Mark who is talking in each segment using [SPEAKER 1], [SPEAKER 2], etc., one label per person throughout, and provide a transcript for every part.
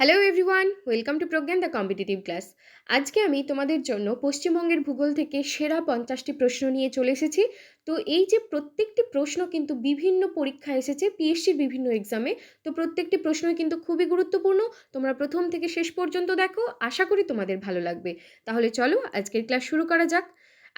[SPEAKER 1] Hello everyone welcome to Pragyan the competitive class আজকে আমি তোমাদের জন্য পশ্চিমবঙ্গের ভূগোল থেকে সেরা পঞ্চাশটি প্রশ্ন নিয়ে চলে এসেছি। তো এই যে প্রত্যেকটি প্রশ্ন কিন্তু বিভিন্ন পরীক্ষা এসেছে পিএসসির বিভিন্ন এক্সামে তো প্রত্যেকটি প্রশ্নই কিন্তু খুবই গুরুত্বপূর্ণ। তোমরা প্রথম থেকে শেষ পর্যন্ত দেখো, আশা করি তোমাদের ভালো লাগবে। তাহলে চলো আজকের ক্লাস শুরু করা যাক।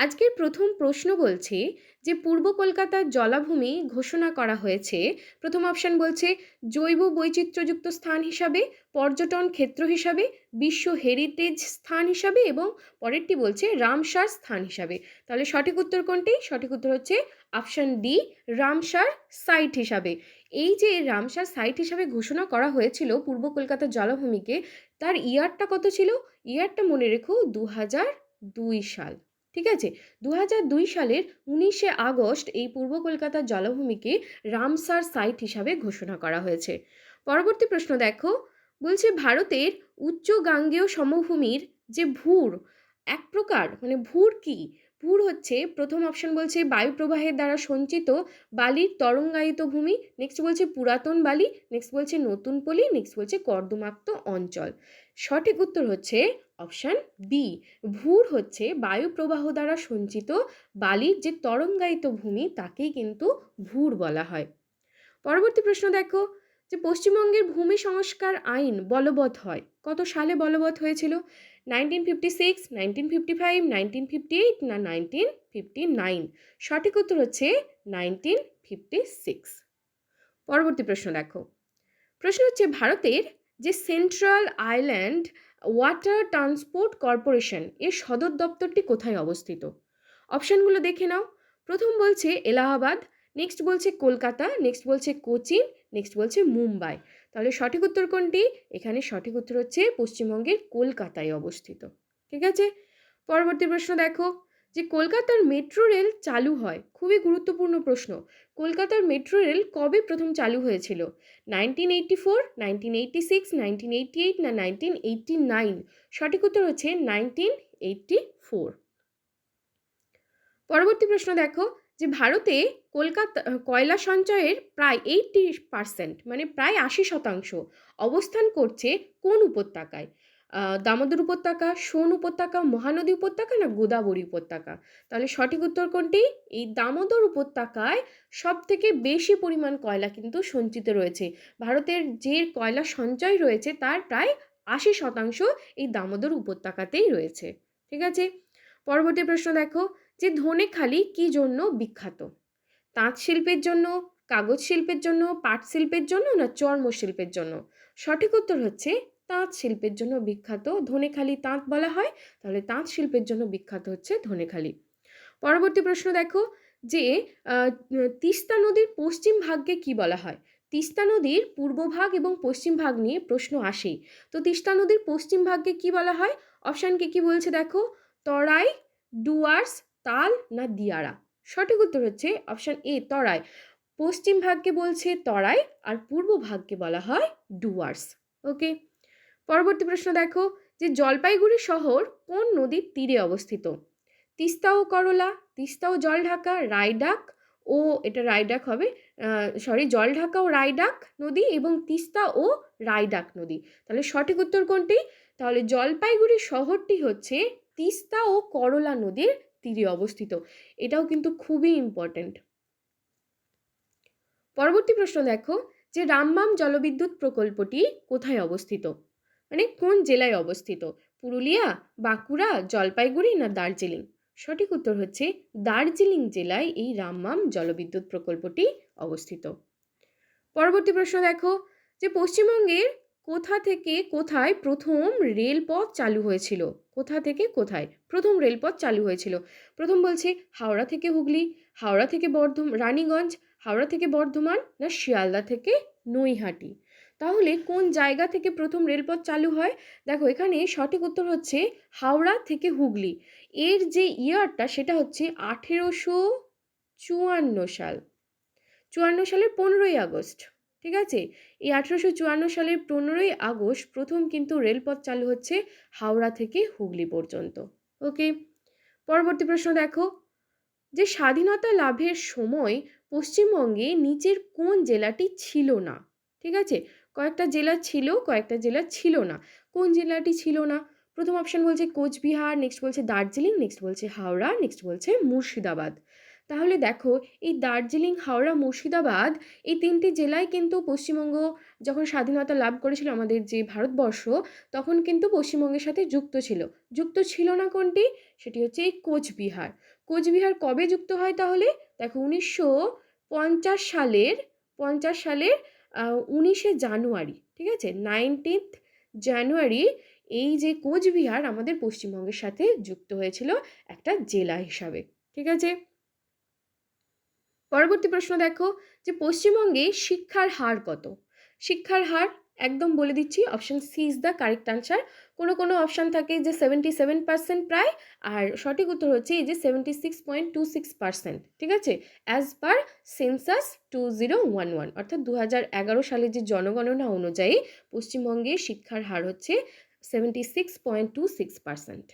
[SPEAKER 1] আজকের প্রথম প্রশ্ন বলছে যে, পূর্ব কলকাতার জলাভূমি ঘোষণা করা হয়েছে। প্রথম অপশান বলছে, জৈব বৈচিত্র্যযুক্ত স্থান হিসাবে, পর্যটন ক্ষেত্র হিসাবে, বিশ্ব হেরিটেজ স্থান হিসাবে এবং পরেরটি বলছে, রামসার স্থান হিসাবে। তাহলে সঠিক উত্তর কোনটি? সঠিক উত্তর হচ্ছে অপশান ডি রামসার সাইট হিসাবে। এই যে রামসার সাইট হিসাবে ঘোষণা করা হয়েছিল পূর্ব কলকাতার জলাভূমিকে, তার ইয়ারটা কত ছিল? ইয়ারটা মনে রেখো দু হাজার দুই সাল। ঠিক আছে? দু দুই সালের উনিশে আগস্ট এই পূর্ব কলকাতার জলাভূমিকে রামসার সাইট হিসাবে ঘোষণা করা হয়েছে। পরবর্তী প্রশ্ন দেখো। বলছে ভারতের উচ্চ গাঙ্গেয় সমভূমির যে ভূর, এক প্রকার মানে ভূর কি? ভূর হচ্ছে, প্রথম অপশন বলছে বায়ু প্রবাহের দ্বারা সঞ্চিত বালির তরঙ্গায়িত ভূমি নেক্সট বলছে পুরাতন বালি নেক্সট বলছে নতুন পলি নেক্সট বলছে কর্দমাক্ত অঞ্চল। সঠিক উত্তর হচ্ছে অপশান বি ভূর হচ্ছে বায়ু প্রবাহ দ্বারা সঞ্চিত বালির যে তরঙ্গায়িত ভূমি, তাকেই কিন্তু ভূর বলা হয়। পরবর্তী প্রশ্ন দেখো যে পশ্চিমবঙ্গের ভূমি সংস্কার আইন বলবৎ হয়। কত সালে বলবৎ হয়েছিল? Nineteen fifty six nineteen fifty five nineteen fifty eight না নাইনটিন ফিফটি নাইন সঠিক উত্তর হচ্ছে নাইনটিন ফিফটি সিক্স পরবর্তী প্রশ্ন দেখো। প্রশ্ন হচ্ছে ভারতের যে central island water transport corporation, এর সদর দপ্তরটি কোথায় অবস্থিত? অপশানগুলো দেখে নাও। প্রথম বলছে এলাহাবাদ নেক্সট বলছে কলকাতা নেক্সট বলছে কোচিন নেক্সট বলছে মুম্বাই। তাহলে সঠিক উত্তর কোনটি? এখানে সঠিক উত্তর হচ্ছে পশ্চিমবঙ্গের কলকাতায় অবস্থিত। ঠিক আছে? পরবর্তী প্রশ্ন দেখো। যে কলকাতার মেট্রো রেল চালু হয়, খুবই গুরুত্বপূর্ণ প্রশ্ন। কলকাতার মেট্রো রেল কবে প্রথম চালু হয়েছিল? Nineteen eighty four, nineteen eighty six, nineteen eighty eight না নাইনটিন এইটটি নাইন? সঠিক উত্তর হচ্ছে নাইনটিন এইটটি ফোর। পরবর্তী প্রশ্ন দেখো, যে ভারতে কলকাতা কয়লা সঞ্চয়ের প্রায় এইটটি পার্সেন্ট মানে প্রায় আশি শতাংশ অবস্থান করছে কোন উপত্যকায়? দামোদর উপত্যকা, সোন উপত্যকা, মহানদী উপত্যকা না গোদাবরী উপত্যকা? তাহলে সঠিক উত্তর কোনটি? এই দামোদর উপত্যকায় সব থেকে বেশি পরিমাণ কয়লা কিন্তু সঞ্চিত রয়েছে। ভারতের যে কয়লা সঞ্চয় রয়েছে তার প্রায় আশি শতাংশ এই দামোদর উপত্যকাতেই রয়েছে। ঠিক আছে? পরবর্তী প্রশ্ন দেখো, যে ধনেখালি কি জন্য বিখ্যাত? তাঁত শিল্পের জন্য, কাগজ শিল্পের জন্য, পাট শিল্পের জন্য না চর্ম শিল্পের জন্য? সঠিক উত্তর হচ্ছে তাঁত শিল্পের জন্য বিখ্যাত ধনেখালি তাঁত বলা হয়। তাহলে তাঁত শিল্পের জন্য বিখ্যাত হচ্ছে ধনেখালি। পরবর্তী প্রশ্ন দেখো যে তিস্তা নদীর পশ্চিম ভাগকে কি বলা হয়? তিস্তা নদীর পূর্ব ভাগ এবং পশ্চিম ভাগ নিয়ে প্রশ্ন আসেই। তো তিস্তা নদীর পশ্চিম ভাগকে কি বলা হয়? অপশানকে কি বলছে দেখো? তরাই, ডুয়ার্স, তাল না দিয়ারা? সঠিক উত্তর হচ্ছে অপশান এ তরাই। পশ্চিম ভাগকে বলছে তরাই আর পূর্ব ভাগকে বলা হয় ডুয়ার্স। ওকে পরবর্তী প্রশ্ন দেখো যে জলপাইগুড়ি শহর কোন নদীর তীরে অবস্থিত? তিস্তা ও করলা, তিস্তা ও জলঢাকা, রায়ডাক ও এটা রায়ডাক হবে সরি জলঢাকা ও রায়ডাক নদী এবং তিস্তা ও রায়ডাক নদী। তাহলে সঠিক উত্তর কোনটি? তাহলে জলপাইগুড়ি শহরটি হচ্ছে তিস্তা ও করলা নদীর তীরে অবস্থিত। এটাও কিন্তু খুবই ইম্পর্ট্যান্ট পরবর্তী প্রশ্ন দেখো যে রামবাম জলবিদ্যুৎ প্রকল্পটি কোথায় অবস্থিত? মানে কোন জেলায় অবস্থিত? পুরুলিয়া, বাঁকুড়া, জলপাইগুড়ি না দার্জিলিং? সঠিক উত্তর হচ্ছে দার্জিলিং জেলায় এই রামমাম জলবিদ্যুৎ প্রকল্পটি অবস্থিত। পরবর্তী প্রশ্ন দেখো যে পশ্চিমবঙ্গের কোথা থেকে কোথায় প্রথম রেলপথ চালু হয়েছিল? কোথা থেকে কোথায়? প্রথম রেলপথ চালু হয়েছিল। প্রথম বলছে হাওড়া থেকে হুগলি, হাওড়া থেকে বর্ধম, রানীগঞ্জ, হাওড়া থেকে বর্ধমান না শিয়ালদা থেকে নৈহাটি? তাহলে কোন জায়গা থেকে প্রথম রেলপথ চালু হয়? দেখো, এখানে সঠিক উত্তর হচ্ছে হাওড়া থেকে হুগলি। এর যে ইয়ারটা সেটা হচ্ছে আঠেরোশো চুয়ান্ন সাল। চুয়ান্ন সালের পনেরোই আগস্ট, ঠিক আছে? এই আঠেরোশো চুয়ান্ন সালের পনেরোই আগস্ট প্রথম কিন্তু রেলপথ চালু হচ্ছে হাওড়া থেকে হুগলি পর্যন্ত। ওকে? পরবর্তী প্রশ্ন দেখো। যে স্বাধীনতা লাভের সময় পশ্চিমবঙ্গে নিচের কোন জেলাটি ছিল না? ঠিক আছে? কয়েকটা জেলা ছিল, কয়েকটা জেলা ছিল না। কোন জেলাটি ছিল না? প্রথম অপশান বলছে কোচবিহার নেক্সট বলছে দার্জিলিং নেক্সট বলছে হাওড়া নেক্সট বলছে মুর্শিদাবাদ। তাহলে দেখো, এই দার্জিলিং, হাওড়া, মুর্শিদাবাদ এই তিনটি জেলায় কিন্তু পশ্চিমবঙ্গ যখন স্বাধীনতা লাভ করেছিল আমাদের যে ভারতবর্ষ, তখন কিন্তু পশ্চিমবঙ্গের সাথে যুক্ত ছিল। যুক্ত ছিল না কোনটি? সেটি হচ্ছে এই কোচবিহার। কোচবিহার কবে যুক্ত হয় তাহলে? দেখো উনিশশো পঞ্চাশ সালের পঞ্চাশ সালের উনিশে জানুয়ারি, ঠিক আছে? নাইনটিন্থ জানুয়ারি এই যে কোচবিহার আমাদের পশ্চিমবঙ্গের সাথে যুক্ত হয়েছিল একটা জেলা হিসাবে, ঠিক আছে? পরবর্তী প্রশ্ন দেখো যে পশ্চিমবঙ্গে শিক্ষার হার কত? শিক্ষার হার একদম বলে দিচ্ছি option C is the correct answer কোনো কোনো অপশান থাকে যে সেভেন্টি সেভেন পার্সেন্ট প্রায়, আর সঠিক উত্তর হচ্ছে এই যে seventy six point two six percent ঠিক আছে? As per census two zero one one অর্থাৎ দু হাজার এগারো সালের যে জনগণনা অনুযায়ী পশ্চিমবঙ্গে শিক্ষার হার হচ্ছে seventy six point two six percent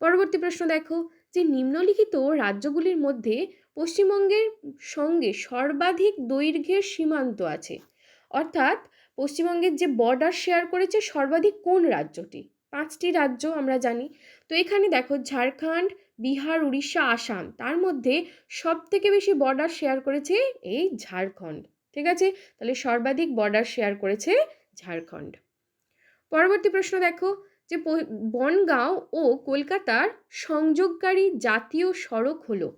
[SPEAKER 1] পরবর্তী প্রশ্ন দেখো, যে নিম্নলিখিত রাজ্যগুলির মধ্যে পশ্চিমবঙ্গের সঙ্গে সর্বাধিক দৈর্ঘ্যের সীমান্ত আছে, অর্থাৎ পশ্চিমবঙ্গের যে বর্ডার শেয়ার করেছে সর্বাধিক কোন রাজ্যটি? পাঁচটি রাজ্য আমরা জানি। তো এখানে দেখো ঝাড়খণ্ড, বিহার, উড়িষ্যা, আসাম। তার মধ্যে সব থেকে বেশি বর্ডার শেয়ার করেছে এই ঝাড়খণ্ড। ঠিক আছে? তাহলে সর্বাধিক বর্ডার শেয়ার করেছে ঝাড়খণ্ড। পরবর্তী প্রশ্ন দেখো যে বনগাঁও ও কলকাতার সংযোগকারী জাতীয় সড়ক হলো।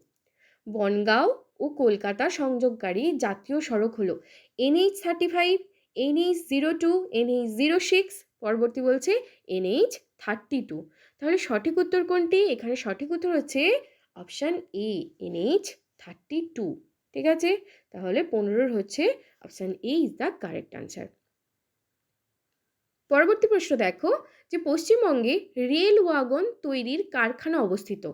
[SPEAKER 1] বনগাঁও ও কলকাতা সংযোগকারী জাতীয় সড়ক হলো। NH thirty five NH zero two NH zero six পরবর্তী বলছে এনএইচ থার্টি টু তাহলে সঠিক উত্তর কোনটি? এখানে সঠিক উত্তর হচ্ছে option A NH thirty two ঠিক আছে? তাহলে পনেরোর হচ্ছে option A is the correct answer পরবর্তী প্রশ্ন দেখো যে পশ্চিমবঙ্গে রেল ওয়াগন তৈরির কারখানা অবস্থিত।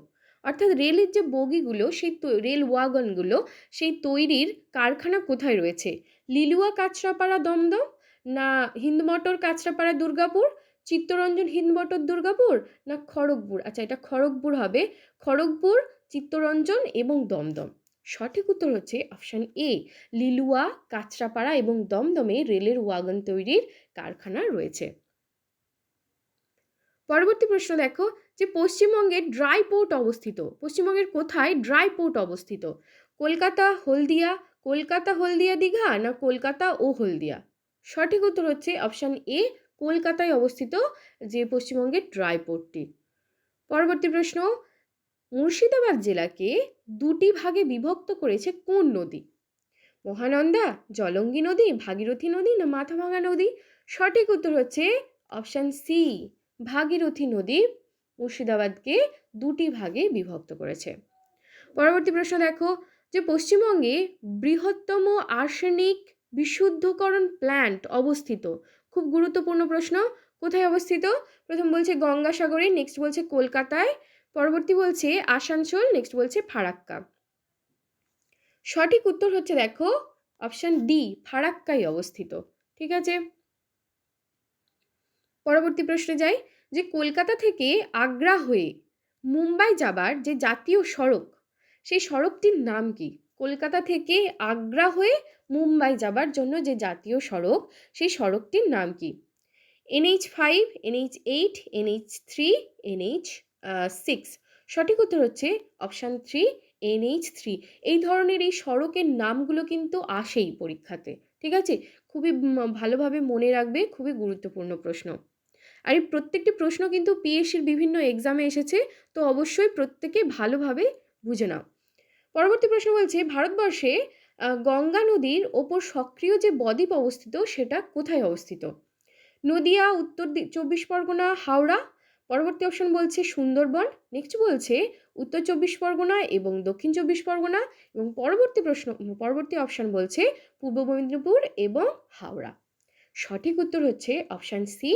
[SPEAKER 1] অর্থাৎ রেলের যে বগিগুলো, সেই রেল ওয়াগনগুলো, সেই তৈরির কারখানা কোথায় রয়েছে? লিলুয়া কাঁচরাপাড়া দমদম না হিন্দমটর কাঁচরাপাড়া দুর্গাপুর? চিত্তরঞ্জন হিন্দমটর দুর্গাপুর? না খড়গপুর? আচ্ছা এটা খড়গপুর হবে। খড়গপুর, চিত্তরঞ্জন এবং দমদম সঠিক উত্তর হচ্ছে অপশান এ। লিলুয়া, কাঁচরাপাড়া এবং দমদমে রেলের ওয়াগন তৈরির কারখানা রয়েছে। পরবর্তী প্রশ্ন দেখো যে পশ্চিমবঙ্গে ড্রাই পোর্ট অবস্থিত। পশ্চিমবঙ্গের কোথায় ড্রাই পোর্ট অবস্থিত? কলকাতা, হলদিয়া কলকাতা হলদিয়া দীঘা না কলকাতা ও হলদিয়া? সঠিক উত্তর হচ্ছে অপশান এ কলকাতায় অবস্থিত যে পশ্চিমবঙ্গের ড্রাই পোর্টটি পরবর্তী প্রশ্ন, মুর্শিদাবাদ জেলাকে দুটি ভাগে বিভক্ত করেছে কোন নদী? মহানন্দা, জলঙ্গি নদী, ভাগীরথী নদী না মাথাভাঙা নদী? সঠিক উত্তর হচ্ছে অপশান সি ভাগীরথী নদী মুর্শিদাবাদকে দুটি ভাগে বিভক্ত করেছে। পরবর্তী প্রশ্ন দেখো যে পশ্চিমবঙ্গে বৃহত্তম আর্সেনিক বিশুদ্ধকরণ প্ল্যান্ট অবস্থিত? খুব গুরুত্বপূর্ণ প্রশ্ন। কোথায় অবস্থিত? প্রথম বলছে গঙ্গাসাগরে নেক্সট বলছে কলকাতায়, পরবর্তী বলছে আসানসোল নেক্সট বলছে ফারাক্কা। সঠিক উত্তর হচ্ছে দেখো অপশান ডি ফারাক্কায় অবস্থিত। ঠিক আছে? পরবর্তী প্রশ্নে যাই, যে কলকাতা থেকে আগ্রা হয়ে মুম্বাই যাবার যে জাতীয় সড়ক সেই সড়কটির নাম কি? কলকাতা থেকে আগ্রা হয়ে মুম্বাই যাবার জন্য যে জাতীয় সড়ক, সেই সড়কটির নাম কি? NH five NH eight NH three NH six সঠিক উত্তর হচ্ছে অপশান থ্রি এনএইচ থ্রি এই ধরনের এই সড়কের নামগুলো কিন্তু আসেই পরীক্ষাতে, ঠিক আছে? খুবই ভালোভাবে মনে রাখবে, খুবই গুরুত্বপূর্ণ প্রশ্ন। আর এই প্রত্যেকটি প্রশ্ন কিন্তু পিএসসির বিভিন্ন এক্সামে এসেছে, তো অবশ্যই প্রত্যেকে ভালোভাবে বুঝে নাও। পরবর্তী প্রশ্ন বলছে, ভারতবর্ষে গঙ্গা নদীর ওপর সক্রিয় যে বদ্বীপ অবস্থিত, সেটা কোথায় অবস্থিত? নদিয়া, উত্তর চব্বিশ পরগনা, হাওড়া। পরবর্তী অপশন বলছে, সুন্দরবন। নেক্সট বলছে, উত্তর চব্বিশ পরগনা এবং দক্ষিণ চব্বিশ পরগনা। এবং পরবর্তী প্রশ্ন, পরবর্তী অপশন বলছে, পূর্ব মেদিনীপুর এবং হাওড়া। সঠিক উত্তর হচ্ছে অপশান সি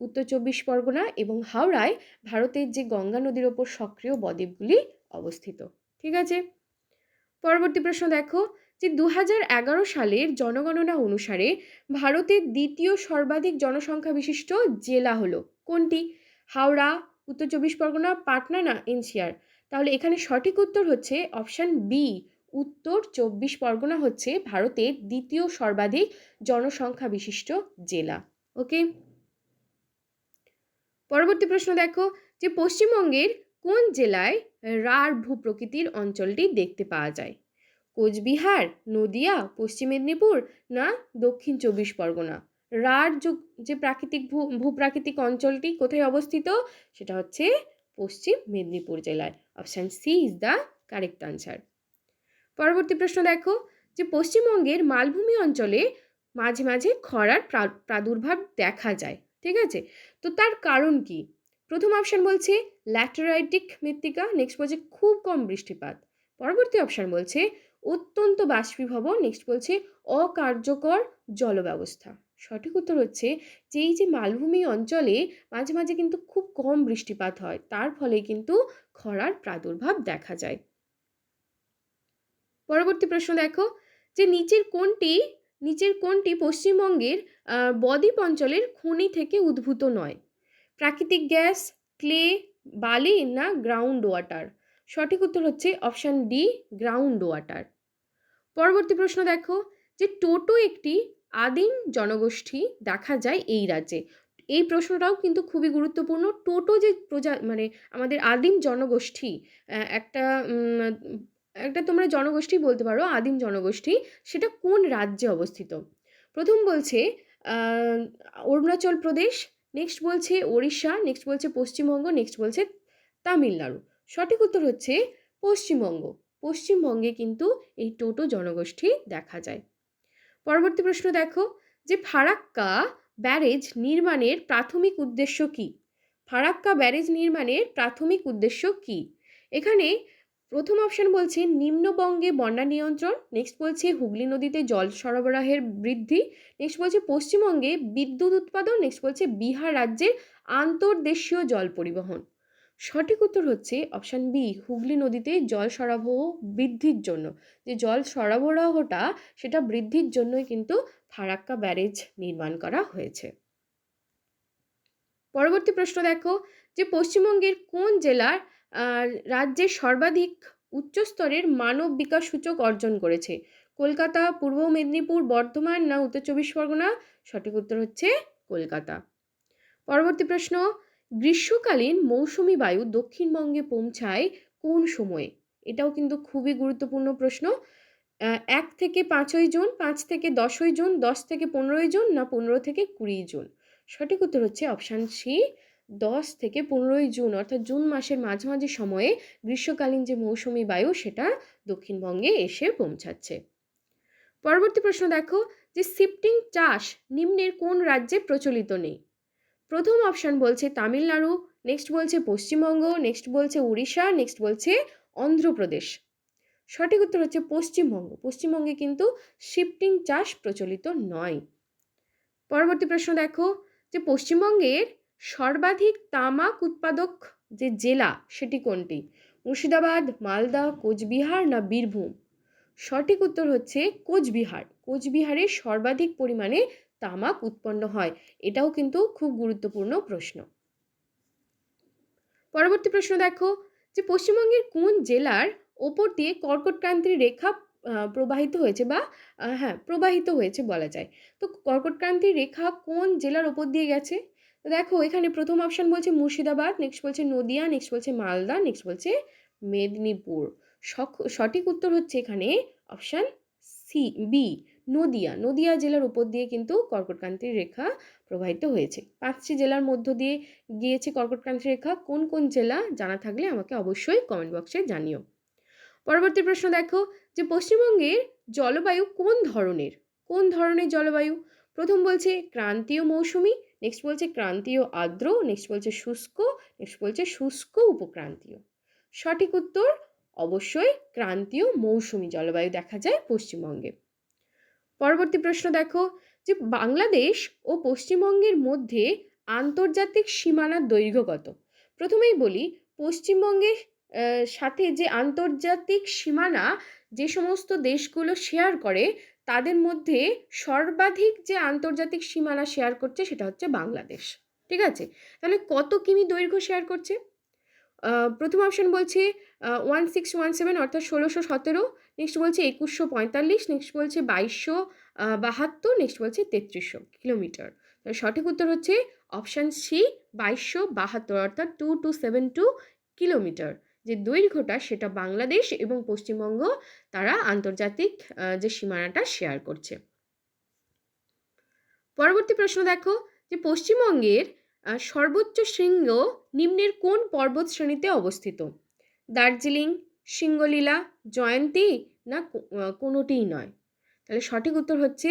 [SPEAKER 1] উত্তর চব্বিশ পরগনা এবং হাওড়ায় ভারতের যে গঙ্গা নদীর ওপর সক্রিয় বদ্বীপগুলি অবস্থিত, ঠিক আছে? পরবর্তী প্রশ্ন দেখো যে দু হাজার এগারো সালের জনগণনা অনুসারে ভারতের দ্বিতীয় সর্বাধিক জনসংখ্যা বিশিষ্ট জেলা হলো কোনটি? হাওড়া, উত্তর চব্বিশ পরগনা, পাটনা না এনসিআর? তাহলে এখানে সঠিক উত্তর হচ্ছে অপশান বি উত্তর চব্বিশ পরগনা হচ্ছে ভারতের দ্বিতীয় সর্বাধিক জনসংখ্যা বিশিষ্ট জেলা, ওকে? পরবর্তী প্রশ্ন দেখো যে পশ্চিমবঙ্গের কোন জেলায় রাঢ় ভূপ্রকৃতির অঞ্চলটি দেখতে পাওয়া যায়। কোচবিহার, নদিয়া, পশ্চিম মেদিনীপুর না দক্ষিণ চব্বিশ পরগনা। রাঢ় যে প্রাকৃতিক ভূ, ভূপ্রাকৃতিক অঞ্চলটি কোথায় অবস্থিত? সেটা হচ্ছে পশ্চিম মেদিনীপুর জেলায়। Option C is the correct answer. পরবর্তী প্রশ্ন দেখো যে পশ্চিমবঙ্গের মালভূমি অঞ্চলে মাঝে মাঝে খরার প্রাদুর্ভাব দেখা যায়, ঠিক আছে? তো তার কারণ কি? প্রথম অপশান বলছে ল্যাটেরাইটিক মৃত্তিকা নেক্সট বলছে খুব কম বৃষ্টিপাত। পরবর্তী অপশান বলছে অত্যন্ত বাষ্পীভব নেক্সট বলছে অকার্যকর জলব্যবস্থা। সঠিক উত্তর হচ্ছে যে এই যে মালভূমি অঞ্চলে মাঝে মাঝে কিন্তু খুব কম বৃষ্টিপাত হয়, তার ফলে কিন্তু খরার প্রাদুর্ভাব দেখা যায়। পরবর্তী প্রশ্ন দেখো যে নিচের কোনটি নিচের কোনটি পশ্চিমবঙ্গের বদ্বীপ অঞ্চলের খনি থেকে উদ্ভূত নয়? প্রাকৃতিক গ্যাস, ক্লে, বালি না গ্রাউন্ড ওয়াটার সঠিক উত্তর হচ্ছে অপশান ডি গ্রাউন্ড ওয়াটার পরবর্তী প্রশ্ন দেখো যে টোটো একটি আদিম জনগোষ্ঠী দেখা যায় এই রাজ্যে। এই প্রশ্নটাও কিন্তু খুবই গুরুত্বপূর্ণ। টোটো যে প্রজা মানে আমাদের আদিম জনগোষ্ঠী একটা একটা তোমরা জনগোষ্ঠী বলতে পারো, আদিম জনগোষ্ঠী, সেটা কোন রাজ্যে অবস্থিত? প্রথম বলছে অরুণাচল প্রদেশ নেক্সট বলছে ওড়িশা নেক্সট বলছে পশ্চিমবঙ্গ নেক্সট বলছে তামিলনাড়ু। সঠিক উত্তর হচ্ছে পশ্চিমবঙ্গ। পশ্চিমবঙ্গে কিন্তু এই টোটো জনগোষ্ঠী দেখা যায়। পরবর্তী প্রশ্ন দেখো যে ফারাক্কা ব্যারেজ নির্মাণের প্রাথমিক উদ্দেশ্য কী? ফারাক্কা ব্যারেজ নির্মাণের প্রাথমিক উদ্দেশ্য কী? এখানে প্রথম অপশান বলছে নিম্নবঙ্গে বন্যা নিয়ন্ত্রণ নেক্সট বলছে হুগলি নদীতে জল সরবরাহের বৃদ্ধি নেক্সট বলছে পশ্চিমবঙ্গে বিদ্যুৎ উৎপাদন নেক্সট বলছে বিহার রাজ্যের আন্তর্দেশীয় জল পরিবহন। সঠিক উত্তর হচ্ছে অপশান বি হুগলি নদীতে জল সরবরাহ বৃদ্ধির জন্য। যে জল সরবরাহটা, সেটা বৃদ্ধির জন্যই কিন্তু ফারাক্কা ব্যারেজ নির্মাণ করা হয়েছে। পরবর্তী প্রশ্ন দেখো যে পশ্চিমবঙ্গের কোন জেলার রাজ্যের সর্বাধিক উচ্চস্তরের মানব বিকাশ সূচক অর্জন করেছে। কলকাতা, পূর্ব মেদিনীপুর, বর্ধমান না উত্তর চব্বিশ পরগনা? সঠিক উত্তর হচ্ছে কলকাতা। পরবর্তী প্রশ্ন, গ্রীষ্মকালীন মৌসুমি বায়ু দক্ষিণবঙ্গে পৌঁছায় কোন সময়ে? এটাও কিন্তু খুবই গুরুত্বপূর্ণ প্রশ্ন। এক থেকে পাঁচই জুন, পাঁচ থেকে দশই জুন, দশ থেকে পনেরোই জুন না পনেরো থেকে কুড়ি জুন? সঠিক উত্তর হচ্ছে অপশান সি দশ থেকে পনেরোই জুন, অর্থাৎ জুন মাসের মাঝামাঝি সময়ে গ্রীষ্মকালীন যে মৌসুমি বায়ু, সেটা দক্ষিণবঙ্গে এসে পৌঁছাচ্ছে। পরবর্তী প্রশ্ন দেখো যে শিফটিং চাষ নিম্নের কোন রাজ্যে প্রচলিত নেই? প্রথম অপশান বলছে তামিলনাড়ু, নেক্সট বলছে পশ্চিমবঙ্গ, নেক্সট বলছে উড়িষ্যা, নেক্সট বলছে অন্ধ্রপ্রদেশ। সঠিক উত্তর হচ্ছে পশ্চিমবঙ্গ। পশ্চিমবঙ্গে কিন্তু শিফটিং চাষ প্রচলিত নয়। পরবর্তী প্রশ্ন দেখো যে পশ্চিমবঙ্গের সর্বাধিক তামাক উৎপাদক যে জেলা সেটি কোনটি? মুর্শিদাবাদ, মালদা, কোচবিহার না বীরভূম? সঠিক উত্তর হচ্ছে কোচবিহার। কোচবিহারে সর্বাধিক পরিমাণে তামাক উৎপন্ন হয়। এটাও কিন্তু খুব গুরুত্বপূর্ণ প্রশ্ন। পরবর্তী প্রশ্ন দেখো যে পশ্চিমবঙ্গের কোন জেলার ওপর দিয়ে কর্কটক্রান্তির রেখা প্রবাহিত হয়েছে বা হ্যাঁ প্রবাহিত হয়েছে বলা যায়। তো কর্কটক্রান্তির রেখা কোন জেলার ওপর দিয়ে গেছে? দেখো, এখানে প্রথম অপশান বলছে মুর্শিদাবাদ নেক্সট বলছে নদিয়া নেক্সট বলছে মালদা নেক্সট বলছে মেদিনীপুর। সঠিক উত্তর হচ্ছে এখানে option C B Nadia. Nadia জেলার উপর দিয়ে কিন্তু কর্কটক্রান্তির রেখা প্রবাহিত হয়েছে। পাঁচটি জেলার মধ্য দিয়ে গিয়েছে কর্কটক্রান্তির রেখা। কোন কোন জেলা জানা থাকলে আমাকে অবশ্যই কমেন্ট বক্সে জানিও। পরবর্তী প্রশ্ন দেখো যে পশ্চিমবঙ্গের জলবায়ু কোন ধরনের? কোন ধরনের জলবায়ু? প্রথম বলছে ক্রান্তীয় মৌসুমি নেক্সট বলছে ক্রান্তীয় আর্দ্র নেক্সট বলছে শুষ্ক নেক্সট বলছে শুষ্ক উপক্রান্তীয়। সঠিক উত্তর অবশ্যই ক্রান্তীয় মৌসুমি জলবায়ু দেখা যায় পশ্চিমবঙ্গে। পরবর্তী প্রশ্ন দেখো যে বাংলাদেশ ও পশ্চিমবঙ্গের মধ্যে আন্তর্জাতিক সীমানার দৈর্ঘ্য কত? প্রথমেই বলি পশ্চিমবঙ্গের সাথে যে আন্তর্জাতিক সীমানা যে সমস্ত দেশগুলো শেয়ার করে তাদের মধ্যে সর্বাধিক যে আন্তর্জাতিক সীমানা শেয়ার করছে সেটা হচ্ছে বাংলাদেশ। ঠিক আছে? তাহলে কত কিমি দৈর্ঘ্য শেয়ার করছে? প্রথম অপশান বলছে ওয়ান সিক্স ওয়ান সেভেন অর্থাৎ ষোলোশো সতেরো নেক্সট বলছে একুশশো পঁয়তাল্লিশ নেক্সট বলছে বাইশশো বাহাত্তর নেক্সট বলছে তেত্রিশশো কিলোমিটার। সঠিক উত্তর হচ্ছে অপশান সি বাইশশো বাহাত্তর, অর্থাৎ two two seven two kilometre যে দৈর্ঘ্যটা সেটা বাংলাদেশ এবং পশ্চিমবঙ্গ তারা আন্তর্জাতিক যে সীমানাটা শেয়ার করছে। পরবর্তী প্রশ্ন দেখো যে পশ্চিমবঙ্গের সর্বোচ্চ শৃঙ্গ নিম্নের কোন পর্বত শ্রেণীতে অবস্থিত? দার্জিলিং সিঙ্গলীলা জয়ন্তী না কোনোটিই নয়। তাহলে সঠিক উত্তর হচ্ছে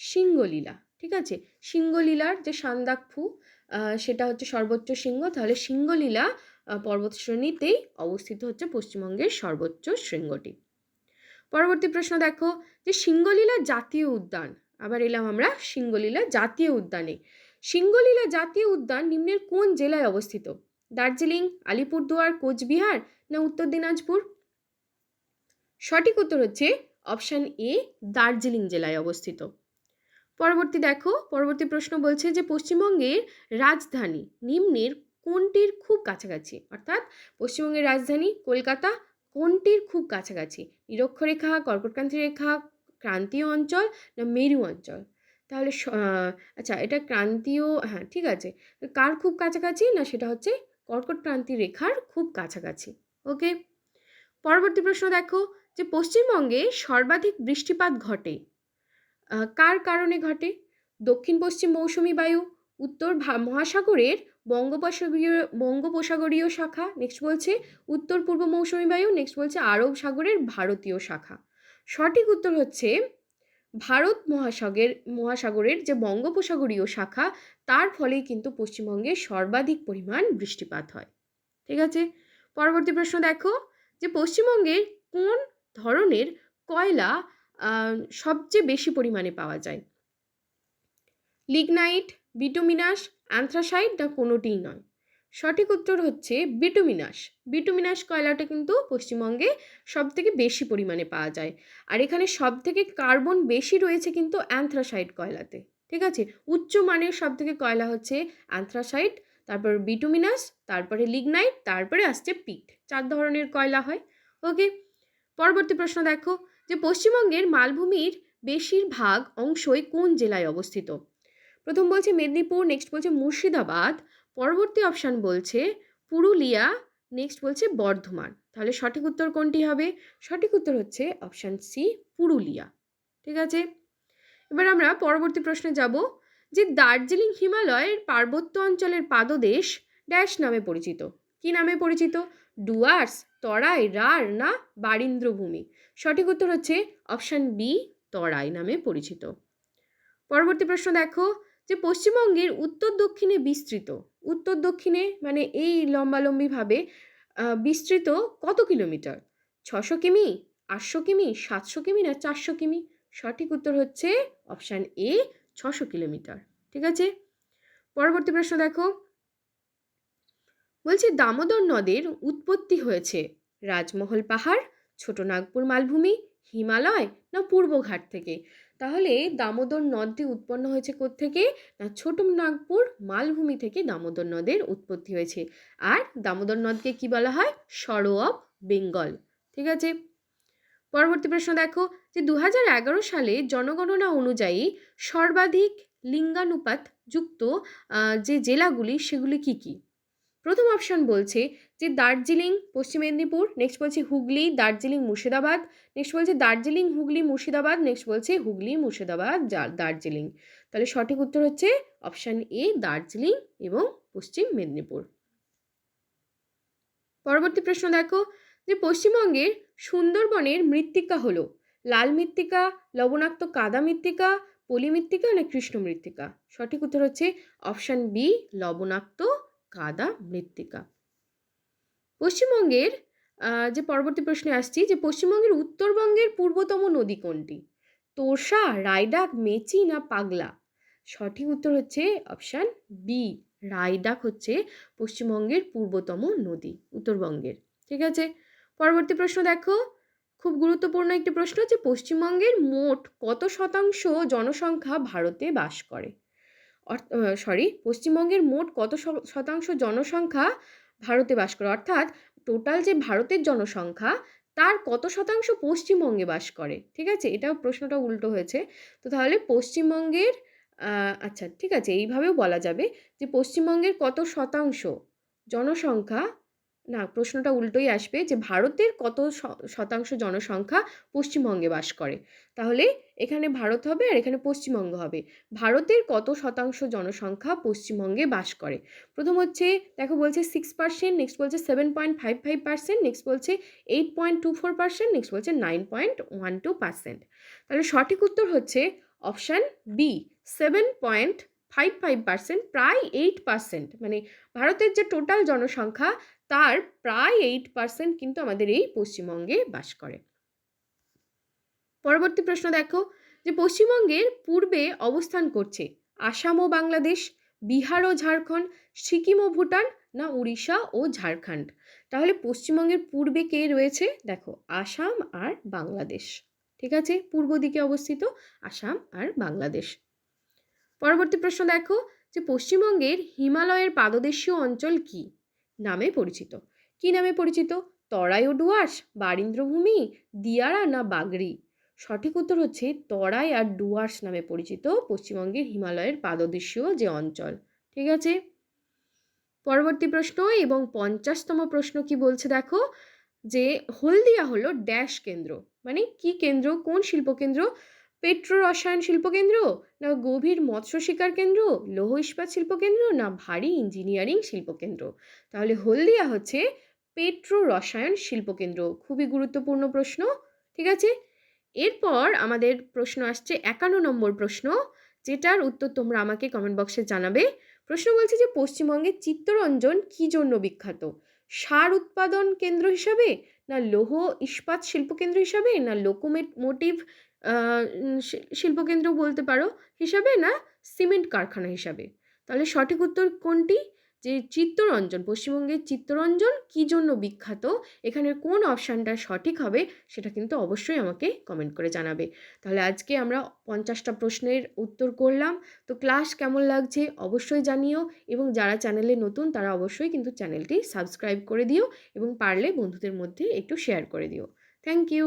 [SPEAKER 1] সিঙ্গলীলা ঠিক আছে? সিঙ্গলীলার যে সান্দাকফু সেটা হচ্ছে সর্বোচ্চ শৃঙ্গ। তাহলে সিঙ্গলীলা পর্বতশ্রেণীতেই অবস্থিত হচ্ছে পশ্চিমবঙ্গের সর্বোচ্চ শৃঙ্গটি। পরবর্তী প্রশ্ন দেখো যে সিঙ্গলীলা জাতীয় উদ্যান, আবার এলাম আমরা সিঙ্গলীলা জাতীয় উদ্যানে। সিঙ্গলীলা জাতীয় উদ্যান নিম্নের কোন জেলায় অবস্থিত? দার্জিলিং, আলিপুরদুয়ার, কোচবিহার না উত্তর দিনাজপুর? সঠিক উত্তর হচ্ছে অপশান এ, দার্জিলিং জেলায় অবস্থিত। পরবর্তী দেখো, পরবর্তী প্রশ্ন বলছে যে পশ্চিমবঙ্গের রাজধানী নিম্নের কোনটির খুব কাছাকাছি? অর্থাৎ পশ্চিমবঙ্গের রাজধানী কলকাতা, কোনটির খুব কাছাকাছি? নিরক্ষরেখা কর্কটক্রান্তি রেখা, ক্রান্তীয় অঞ্চল না মেরু অঞ্চল? তাহলে আচ্ছা এটা ক্রান্তীয় হ্যাঁ ঠিক আছে। কার খুব কাছাকাছি না সেটা হচ্ছে কর্কটক্রান্তি রেখার খুব কাছাকাছি? ওকে? পরবর্তী প্রশ্ন দেখো যে পশ্চিমবঙ্গে সর্বাধিক বৃষ্টিপাত ঘটে কার কারণে ঘটে? দক্ষিণ পশ্চিম মৌসুমি বায়ু, উত্তর মহাসাগরের বঙ্গোপসাগরীয় বঙ্গোপসাগরীয় শাখা নেক্সট বলছে উত্তর পূর্ব মৌসুমি বায়ু নেক্সট বলছে আরব সাগরের ভারতীয় শাখা। সঠিক উত্তর হচ্ছে ভারত মহাসাগরের মহাসাগরের যে বঙ্গোপসাগরীয় শাখা, তার ফলেই কিন্তু পশ্চিমবঙ্গে সর্বাধিক পরিমাণ বৃষ্টিপাত হয়। ঠিক আছে? পরবর্তী প্রশ্ন দেখো যে পশ্চিমবঙ্গের কোন ধরনের কয়লা সবচেয়ে বেশি পরিমাণে পাওয়া যায়? লিগনাইট, বিটুমিনাস অ্যান্থ্রাসাইট না কোনোটিই নয়। সঠিক উত্তর হচ্ছে বিটুমিনাস। বিটুমিনাস কয়লাটা কিন্তু পশ্চিমবঙ্গে সব থেকে বেশি পরিমাণে পাওয়া যায়। আর এখানে সব থেকে কার্বন বেশি রয়েছে কিন্তু অ্যান্থ্রাসাইট কয়লাতে। ঠিক আছে? উচ্চ মানের সব থেকে কয়লা হচ্ছে অ্যান্থ্রাসাইড, তারপর বিটুমিনাস, তারপরে লিগনাইট, তারপরে আসছে পিট। চার ধরনের কয়লা হয়। ওকে? পরবর্তী প্রশ্ন দেখো যে পশ্চিমবঙ্গের মালভূমির বেশিরভাগ অংশই কোন জেলায় অবস্থিত? প্রথম বলছে মেদিনীপুর নেক্সট বলছে মুর্শিদাবাদ, পরবর্তী অপশান বলছে পুরুলিয়া নেক্সট বলছে বর্ধমান। তাহলে সঠিক উত্তর কোনটি হবে? সঠিক উত্তর হচ্ছে অপশান সি পুরুলিয়া। ঠিক আছে? এবার আমরা পরবর্তী প্রশ্নে যাব যে দার্জিলিং হিমালয়ের পার্বত্য অঞ্চলের পাদদেশ ড্যাশ নামে পরিচিত। কি নামে পরিচিত? ডুয়ার্স, তরাই, রার না বারিন্দ্রভূমি? সঠিক উত্তর হচ্ছে অপশান বি তরাই নামে পরিচিত। পরবর্তী প্রশ্ন দেখো। যে পশ্চিমবঙ্গের উত্তর দক্ষিণে বিস্তৃত। উত্তর দক্ষিণে মানে এই লম্বালম্বিভাবে বিস্তৃত কত কিলোমিটার? ছশো কিমি, আটশো কিমি, সাতশো কিমি না চারশো কিমি? সঠিক উত্তর হচ্ছে অপশান এ ছশো কিলোমিটার। ঠিক আছে? পরবর্তী প্রশ্ন দেখো। বলছে, দামোদর নদের উৎপত্তি হয়েছে রাজমহল পাহাড়, ছোট নাগপুর মালভূমি, হিমালয় না পূর্বঘাট থেকে? তাহলে দামোদর নদটি উৎপন্ন হয়েছে থেকে না, ছোট নাগপুর মালভূমি থেকে দামোদর নদের উৎপত্তি হয়েছে। আর দামোদর নদকে কি বলা হয়? Sorrow of Bengal. ঠিক আছে? পরবর্তী প্রশ্ন দেখো যে দু হাজার এগারো সালে জনগণনা অনুযায়ী সর্বাধিক লিঙ্গানুপাত যুক্ত যে জেলাগুলি সেগুলি কি কী? প্রথম অপশন বলছে যে দার্জিলিং, পশ্চিম মেদিনীপুর নেক্সট বলছে হুগলি, দার্জিলিং, মুর্শিদাবাদ নেক্সট বলছে দার্জিলিং, হুগলি, মুর্শিদাবাদ নেক্সট বলছে হুগলি, মুর্শিদাবাদ দার্জিলিং। তাহলে সঠিক উত্তর হচ্ছে অপশান এ দার্জিলিং এবং পশ্চিম মেদিনীপুর। পরবর্তী প্রশ্ন দেখো যে পশ্চিমবঙ্গের সুন্দরবনের মৃত্তিকা হলো লাল মৃত্তিকা, লবণাক্ত কাদা মৃত্তিকা, পলি মৃত্তিকা না কৃষ্ণ মৃত্তিকা? সঠিক উত্তর হচ্ছে অপশান বি লবণাক্ত কাদা মৃত্তিকা। পশ্চিমবঙ্গের যে পরবর্তী প্রশ্নে আসছি, যে পশ্চিমবঙ্গের উত্তরবঙ্গের পূর্বতম নদী কোনটি? তোষা রায়ডাক, মেচি না পাগলা? সঠিক উত্তর হচ্ছে অপশান বি, রায়ডাক হচ্ছে পশ্চিমবঙ্গের পূর্বতম নদী, উত্তরবঙ্গের। ঠিক আছে? পরবর্তী প্রশ্ন দেখো। খুব গুরুত্বপূর্ণ একটি প্রশ্ন যে পশ্চিমবঙ্গের মোট কত শতাংশ জনসংখ্যা ভারতে বাস করে? সরি পশ্চিমবঙ্গের মোট কত শতাংশ জনসংখ্যা ভারতে বাস করে? অর্থাৎ টোটাল যে ভারতের জনসংখ্যা, তার কত শতাংশ পশ্চিমবঙ্গে বাস করে? ঠিক আছে? এটাও প্রশ্নটা উল্টো হয়েছে। তো তাহলে পশ্চিমবঙ্গের আচ্ছা ঠিক আছে, এইভাবেও বলা যাবে যে পশ্চিমবঙ্গের কত শতাংশ জনসংখ্যা না, প্রশ্নটা উল্টোই আসবে যে ভারতের কত শতাংশ জনসংখ্যা পশ্চিমবঙ্গে বাস করে। তাহলে এখানে ভারত হবে আর এখানে পশ্চিমবঙ্গ হবে। ভারতের কত শতাংশ জনসংখ্যা পশ্চিমবঙ্গে বাস করে? প্রথম হচ্ছে, দেখো বলছে সিক্স পার্সেন্ট নেক্সট বলছে seven point five five percent next বলছে eight point two four percent next বলছে nine point one two percent তাহলে সঠিক উত্তর হচ্ছে option B seven point five five percent প্রায় এইট পার্সেন্ট মানে ভারতের যে টোটাল জনসংখ্যা, তার প্রায় এইট পার্সেন্ট কিন্তু আমাদের এই পশ্চিমবঙ্গে বাস করে। পরবর্তী প্রশ্ন দেখো, যে পশ্চিমবঙ্গের পূর্বে অবস্থান করছে আসাম ও বাংলাদেশ, বিহার ও ঝাড়খণ্ড, সিকিম ও ভুটান, না উড়িষ্যা ও ঝাড়খণ্ড। তাহলে পশ্চিমবঙ্গের পূর্বে কে রয়েছে? দেখো, আসাম আর বাংলাদেশ। ঠিক আছে? পূর্ব দিকে অবস্থিত আসাম আর বাংলাদেশ। পরবর্তী প্রশ্ন দেখো যে পশ্চিমবঙ্গের হিমালয়ের পাদদেশীয় অঞ্চল কি? নামে পরিচিত। কি নামে পরিচিত? তরাই ও ডুয়ার্স, বারিন্দ্রভূমি, দিয়ারা না বাগড়ি সঠিক উত্তর হচ্ছে তরাই আর ডুয়ার্স নামে পরিচিত পশ্চিমবঙ্গের হিমালয়ের পাদদেশীয় যে অঞ্চল। ঠিক আছে? পরবর্তী প্রশ্ন এবং পঞ্চাশতম প্রশ্ন কি বলছে দেখো? যে হলদিয়া হলো ড্যাশ কেন্দ্র। মানে কি কেন্দ্র? কোন শিল্পকেন্দ্র? পেট্রো রসায়ন শিল্পকেন্দ্র না গভীর মৎস্য শিকার কেন্দ্র? লৌহ ইস্পাত শিল্পকেন্দ্র না ভারী ইঞ্জিনিয়ারিং শিল্পকেন্দ্র তাহলে হলদিয়া হচ্ছে পেট্রো রসায়ন শিল্পকেন্দ্র খুবই গুরুত্বপূর্ণ প্রশ্ন, ঠিক আছে? এরপর আমাদের প্রশ্ন আসছে একান্ন নম্বর প্রশ্ন, যেটার উত্তর তোমরা আমাকে কমেন্ট বক্সে জানাবে। প্রশ্ন বলছে যে পশ্চিমবঙ্গের চিত্তরঞ্জন কী জন্য বিখ্যাত? সার উৎপাদন কেন্দ্র হিসাবে? না লৌহ ইস্পাত শিল্পকেন্দ্র হিসাবে? না লোকোমেট মোটিভ শিল্পকেন্দ্র বলতে পারো, হিসাবে না সিমেন্ট কারখানা হিসাবে। তাহলে সঠিক উত্তর কোনটি? যে চিত্তরঞ্জন, পশ্চিমবঙ্গের চিত্তরঞ্জন কী জন্য বিখ্যাত? এখানের কোন অপশানটা সঠিক হবে সেটা কিন্তু অবশ্যই আমাকে কমেন্ট করে জানাবে। তাহলে আজকে আমরা পঞ্চাশটা প্রশ্নের উত্তর করলাম। তো ক্লাস কেমন লাগছে অবশ্যই জানিও এবং যারা চ্যানেলে নতুন তারা অবশ্যই কিন্তু চ্যানেলটি সাবস্ক্রাইব করে দিও এবং পারলে বন্ধুদের মধ্যে একটু শেয়ার করে দিও। Thank you